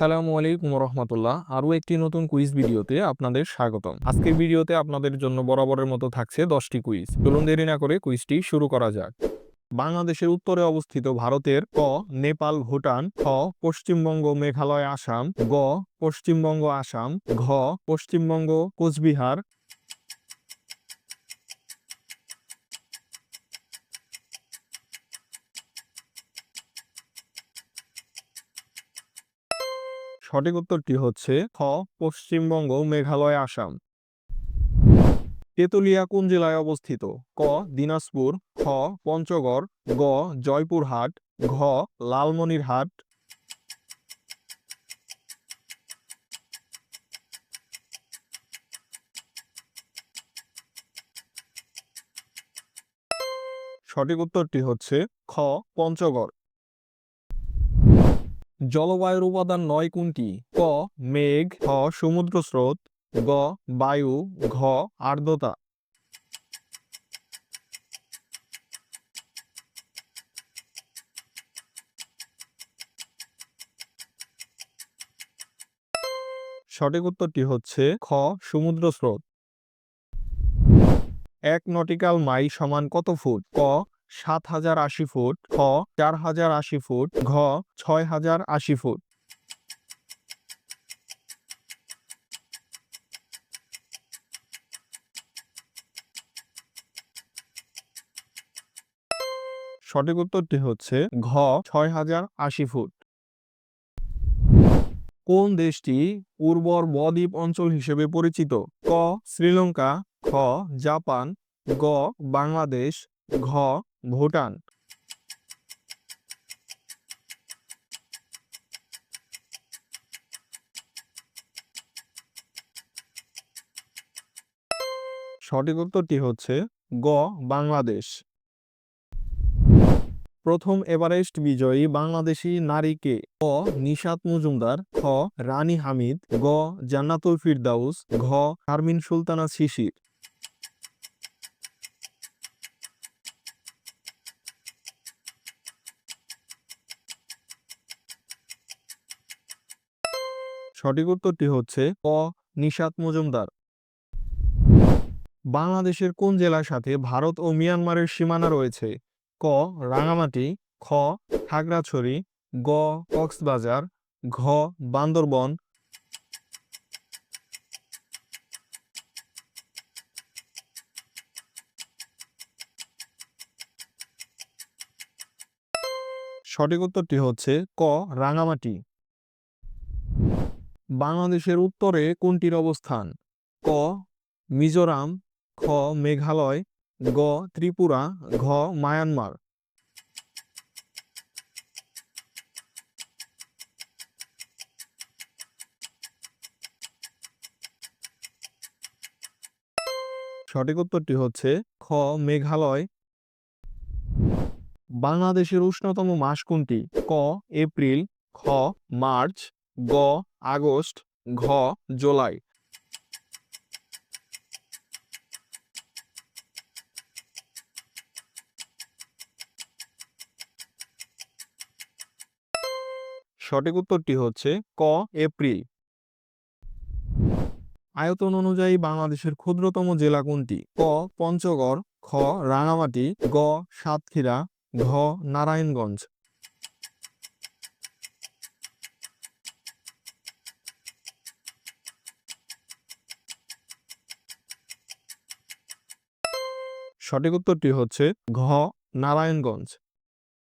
আসসালামু আলাইকুম রহমতুল্লাহ আরও একটি নতুন কুইজ ভিডিওতে আপনাদের স্বাগতম। আজকের ভিডিওতে আপনাদের জন্য বরাবরের মতো থাকছে দশটি কুইজ চলুন দেরি না করে কুইজটি শুরু করা যাক। বাংলাদেশের উত্তরে অবস্থিত ভারতের ক নেপাল ভুটান খ পশ্চিমবঙ্গ মেঘালয় আসাম গ পশ্চিমবঙ্গ আসাম ঘ পশ্চিমবঙ্গ কোচবিহার সঠিক উত্তরটি হচ্ছে খ, পশ্চিমবঙ্গ, মেঘালয়, আসাম। তেতুলিয়া কোন জেলায় অবস্থিত? ক, দিনাজপুর, খ, পঞ্চগড়, গ, জয়পুরহাট, ঘ, লালমনিরহাট। সঠিক উত্তরটি হচ্ছে খ, পঞ্চগড়। জলবায়ুর উপাদান নয় কোনটি? ক, মেঘ খ সমুদ্র স্রোত, গ, বায়ু, ঘ, আর্দ্রতা। সঠিক উত্তরটি হচ্ছে খ, সমুদ্র স্রোত। এক নটিক্যাল মাইল সমান কত ফুট? ক সাত হাজার আশি ফুট খ চার হাজার আশি ফুট, ঘ, ছয় হাজার আশি ফুট। সঠিক উত্তরটি হচ্ছে ঘ, ছয় হাজার আশি ফুট। কোন দেশটি উর্বর বদ্বীপ অঞ্চল হিসেবে পরিচিত? ক, শ্রীলঙ্কা, খ, জাপান, গ, বাংলাদেশ, ঘ ভুটান। সঠিক উত্তরটি হচ্ছে গ, বাংলাদেশ। প্রথম এভারেস্ট বিজয়ী বাংলাদেশী নারী কে? ক নিশাত মজুমদার, খ, রানী হামিদ, গ, জান্নাতুল ফিরদাউস, ঘ, শারমিন সুলতানা শিশির। সঠিক উত্তরটি হচ্ছে ক, নিশাত মজুমদার। বাংলাদেশের কোন জেলার সাথে ভারত ও মিয়ানমারের সীমানা রয়েছে? ক, রাঙামাটি, খ, খাগড়াছড়ি, গ, কক্সবাজার, ঘ, বান্দরবন। সঠিক উত্তরটি হচ্ছে ক, রাঙামাটি। বাংলাদেশের উত্তরে কোনটির অবস্থান? ক, মিজোরাম, খ, মেঘালয়, গ, ত্রিপুরা, ঘ, মায়ানমার। সঠিক উত্তরটি হচ্ছে খ, মেঘালয়। বাংলাদেশের উষ্ণতম মাস কোনটি? ক, এপ্রিল, খ, মার্চ। গ, আগস্ট, ঘ, জুলাই। সঠিক উত্তরটি হচ্ছে ক, এপ্রিল। আয়তন অনুযায়ী বাংলাদেশের ক্ষুদ্রতম জেলা কোনটি? ক, পঞ্চগড়, খ রাঙামাটি গ, সাতক্ষীরা, ঘ, নারায়ণগঞ্জ। সঠিক উত্তরটি হচ্ছে ঘ নারায়ণগঞ্জ।